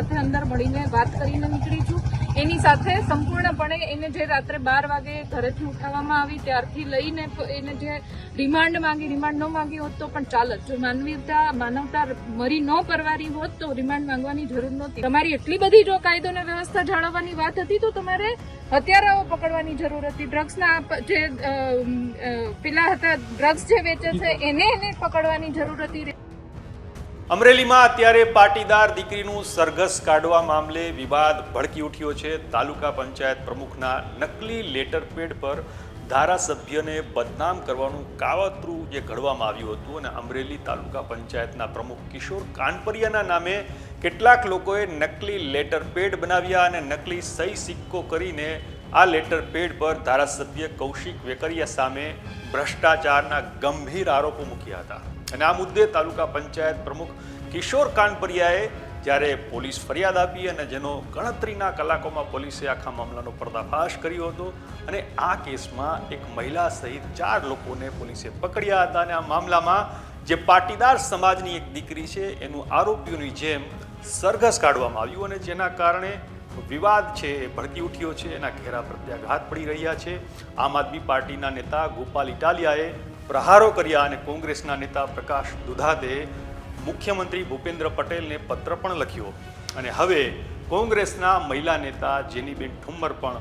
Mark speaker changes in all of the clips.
Speaker 1: સાથે અંદર મળીને વાત કરીને નીકળી છું. એની સાથે સંપૂર્ણપણે એને જે રાત્રે બાર વાગે ઘરેથી ઉઠાવવામાં આવી, ત્યારથી લઈને એને જે રિમાન્ડ માંગી, રિમાન્ડ ન માંગી હોત તો પણ ચાલત. જો માનવીતા માનવતા મરી ન પરવારી હોત તો રિમાન્ડ માંગવાની જરૂર નહોતી. તમારી એટલી બધી જો કાયદો અને વ્યવસ્થા જાળવવાની વાત હતી તો તમારે હત્યારાઓ પકડવાની જરૂર હતી. ડ્રગ્સના જે પેલા હતા, ડ્રગ્સ જે વેચે છે, એને એને પકડવાની જરૂર હતી.
Speaker 2: અમરેલીમાં અત્યારે પાટીદાર દીકરીનું સરઘસ કાઢવા મામલે વિવાદ ભડકી ઉઠ્યો છે. તાલુકા પંચાયત પ્રમુખના નકલી લેટરપેડ પર ધારાસભ્યને બદનામ કરવાનું કાવતરું જે ઘડવામાં આવ્યું હતું અને અમરેલી તાલુકા પંચાયતના પ્રમુખ કિશોર કાનપરિયાના નામે કેટલાક લોકોએ નકલી લેટર પેડ બનાવ્યા અને નકલી સહી સિક્કો કરીને આ લેટર પેડ પર ધારાસભ્ય કૌશિક વેકરિયા સામે ભ્રષ્ટાચારના ગંભીર આરોપો મૂક્યા હતા. અને આ મુદ્દે તાલુકા પંચાયત પ્રમુખ કિશોર કાનપરિયાએ જ્યારે પોલીસ ફરિયાદ આપી અને જેનો ગણતરીના કલાકોમાં પોલીસે આખા મામલાનો પર્દાફાશ કર્યો હતો અને આ કેસમાં એક મહિલા સહિત ચાર લોકોને પોલીસે પકડ્યા હતા અને આ મામલામાં જે પાટીદાર સમાજની એક દીકરી છે, એનું આરોપીઓની જેમ સરઘસ કાઢવામાં આવ્યું અને જેના કારણે વિવાદ છે એ ભડકી ઉઠ્યો છે, એના ઘેરા પ્રત્યાઘાત પડી રહ્યા છે. આમ આદમી પાર્ટીના નેતા ગોપાલ ઇટાલિયાએ પ્રહારો કર્યા અને કોંગ્રેસના નેતા પ્રકાશ દુધાદે મુખ્યમંત્રી ભૂપેન્દ્ર પટેલને પત્ર પણ લખ્યો. અને હવે કોંગ્રેસના મહિલા નેતા જેનીબેન ઠુમ્મર પણ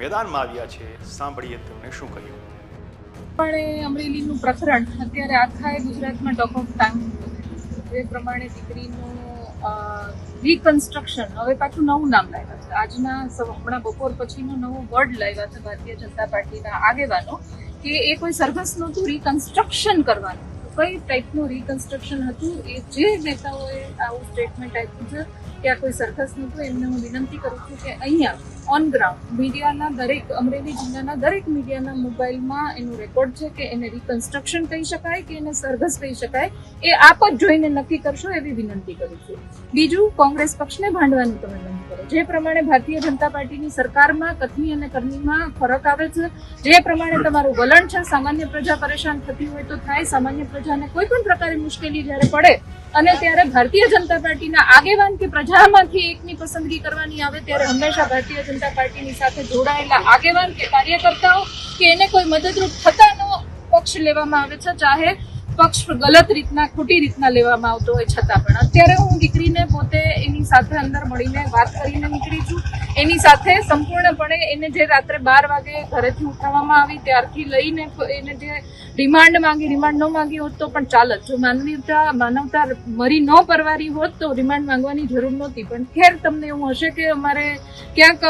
Speaker 2: મેદાનમાં આવ્યા છે. સાંભળીએ તેમણે શું કહ્યું.
Speaker 1: એ અમરેલીનું પ્રકરણ અત્યારે આખા ગુજરાતમાં ટોક ઓફ ટાઈમ જે પ્રમાણે દીકરીનું રિકન્સ્ટ્રક્શન હવે પાછું નવું નામ લાવ્યા છે. આજના હમણાં બપોર પછીનું નવું વર્ડ લાવ્યા છે ભારતીય જનતા પાર્ટીના આગેવાનો. કે એ કોઈ સરઘસ નહોતું રિકન્સ્ટ્રક્શન કરવાનું. કઈ ટાઈપનું રિકન્સ્ટ્રક્શન હતું? એ જે નેતાઓએ આવું સ્ટેટમેન્ટ આપ્યું છે કે આ કોઈ સરઘસ નહોતું એમને હું વિનંતી કરું છું કે અહીંયા ઓન ગ્રાઉન્ડ મીડિયાના દરેક, અમરેલી જિલ્લાના દરેક મીડિયાના મોબાઈલમાં એનું રેકોર્ડ છે કે એને રિકન્સ્ટ્રક્શન કહી શકાય કે એને સરઘસ કહી શકાય, એ આપ જ જોઈને નક્કી કરશો એવી વિનંતી કરું છું. બીજું, કોંગ્રેસ પક્ષને ભાંડવાનું તમે કરો. જે પ્રમાણે ભારતીય જનતા પાર્ટીની સરકારમાં, કથની અને કરનીમાં ફરક આવે છે, જે પ્રમાણે તમારું વલણ છે, સામાન્ય પ્રજા પરેશાન થતી હોય તો થાય. સામાન્ય પ્રજાને કોઈ પણ પ્રકારની મુશ્કેલી જ્યારે પડે અને ત્યારે ભારતીય જનતા પાર્ટીના આગેવાન કે પ્રજામાંથી એકની પસંદગી કરવાની આવે, ત્યારે હંમેશા ભારતીય જનતા પાર્ટીની સાથે જોડાયેલા આગેવાન કે કાર્યકર્તાઓ કે એને કોઈ મદદરૂપ થતાનો પક્ષ લેવામાં આવે છે, ચાહે પક્ષ ગલત રીતના, ખોટી રીતના લેવામાં આવતો હોય છતાં પણ. અત્યારે હું દીકરીને પોતે એની સાથે અંદર મળીને વાત કરીને નીકળી છું. એની સાથે સંપૂર્ણપણે એને જે રાત્રે બાર વાગે ઘરેથી ઉઠાવવામાં આવી, ત્યારથી લઈને એને જે રિમાન્ડ માંગી રિમાન્ડ ન માંગી હોત તો પણ ચાલત. જો માનવીતા માનવતા મરી ન પરવારી હોત તો રિમાન્ડ માંગવાની જરૂર નહોતી. પણ ખેર તમને એવું હશે કે અમારે ક્યાંક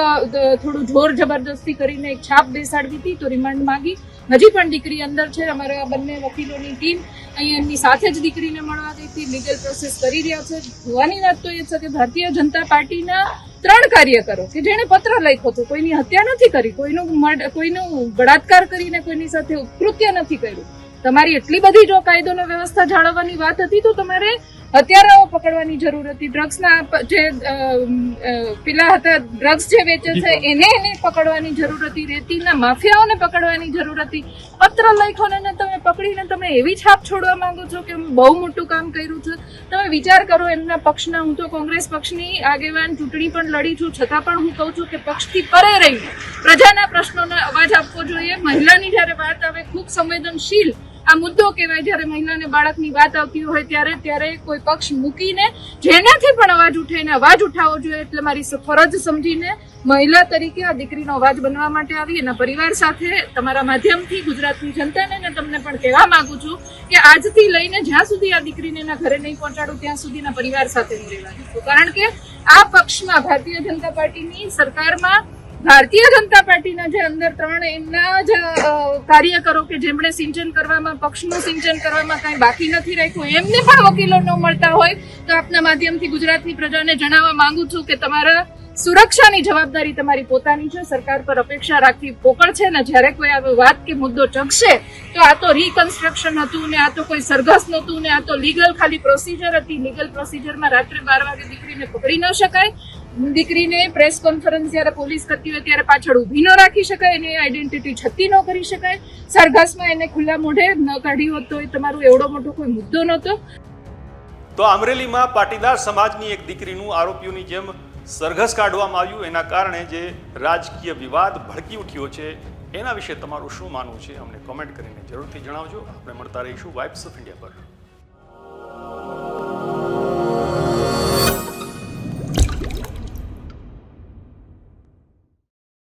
Speaker 1: થોડું જોર જબરદસ્તી કરીને એક છાપ બેસાડવી હતી તો રિમાન્ડ માંગી. હજી પણ દીકરી અંદર છે. અમારા બંને વકીલોની ટીમ અહીંયા એમની સાથે જ દીકરીને મળવા ગઈ લીગલ પ્રોસેસ કરી રહ્યા છે. જોવાની વાત તો એ છે કે ભારતીય જનતા પાર્ટીના ત્રણ કાર્યકરો કે જેણે પત્ર લખ્યો હતો, કોઈની હત્યા નથી કરી, કોઈનું કોઈનું બળાત્કાર કરીને કોઈની સાથે કૃત્ય નથી કર્યું. તમારી એટલી બધી જો કાયદો વ્યવસ્થા જાળવવાની વાત હતી, તો તમારે હત્યારાઓ પકડવાની જરૂર હતી. ડ્રગ્સના જે પેલા હતા ડ્રગ્સ જે વેચે છે એને એને પકડવાની જરૂર હતી. રેતીના માફિયાઓને પકડવાની જરૂર હતી. પત્ર લખ્યો તમે પકડીને તમે એવી છાપ છોડવા માંગો છો કે બહુ મોટું કામ કર્યું છે? તમે વિચાર કરો એમના પક્ષના હું તો કોંગ્રેસ પક્ષની આગેવાન ચૂંટણી પણ લડી છું. છતાં પણ હું કહું છું કે પક્ષથી પરે રહીને પ્રજાના પ્રશ્નોને અવાજ આપવો જોઈએ. મહિલાની જ્યારે વાત આવે ખૂબ સંવેદનશીલ આ મુદ્દો કહેવાય, જ્યારે મહિલાને બાળકની વાત આવતી હોય ત્યારે ત્યારે કોઈ પક્ષ મૂકીને જેનાથી પણ અવાજ ઉઠે એને અવાજ ઉઠાવવો જોઈએ એટલે મારી ફરજ સમજીને મહિલા તરીકે આ દીકરીનો અવાજ બનવા માટે આવી. એના પરિવાર સાથે તમારા માધ્યમથી ગુજરાતની જનતાને ને તમને પણ કહેવા માંગુ છું કે આજથી લઈને જ્યાં સુધી આ દીકરીને એના ઘરે નહીં પહોંચાડું, ત્યાં સુધીના પરિવાર સાથે હું રહેવા કારણ કે આ પક્ષમાં ભારતીય જનતા પાર્ટીની સરકારમાં ભારતીય જનતા પાર્ટીના જે અંદર ત્રણ એમના જ કાર્યકરો કે જેમણે સિંચન કરવામાં, પક્ષનું સિંચન કરવામાં કાંઈ બાકી નથી રાખ્યું, એમને પણ વકીલો ન મળતા હોય, તો આપના માધ્યમથી ગુજરાતની પ્રજાને જણાવવા માંગુ છું કે તમારા સુરક્ષાની જવાબદારી તમારી પોતાની છે, સરકાર પર અપેક્ષા રાખવી પોકળ છે ને જ્યારે કોઈ આવી વાત કે મુદ્દો ચકશે, તો આ તો રિકન્સ્ટ્રક્શન હતું ને આ તો કોઈ સરઘસ નહોતું ને આ તો લીગલ ખાલી પ્રોસિજર હતી લીગલ પ્રોસિજરમાં રાત્રે બાર વાગે દીકરીને પકડી ન શકાય દીકરીને પ્રેસ કોન્ફરન્સ જ્યારે પોલીસ કરતી હોય ત્યારે પાછળ ઊભી ન રાખી શકાય, એની આઈડેન્ટિટી છતી ન કરી શકાય. સરઘસમાં એને ખુલ્લા મોઢે ન કાઢી હોત તો એ તમારો એવડો મોટો કોઈ મુદ્દો નહોતો.
Speaker 2: તો અમરેલીમાં પાટીદાર સમાજની એક દીકરીનું આરોપીઓની જેમ સરઘસ કાઢવામાં આવ્યું. એના કારણે જે રાજકીય વિવાદ ભડકી ઉઠ્યો છે, એના વિશે તમારું શું માનવું છે? અમને કોમેન્ટ કરીને જરૂરથી જણાવજો. આપણે મળતા રહીશું વાઇબ્સ ઓફ ઇન્ડિયા પર.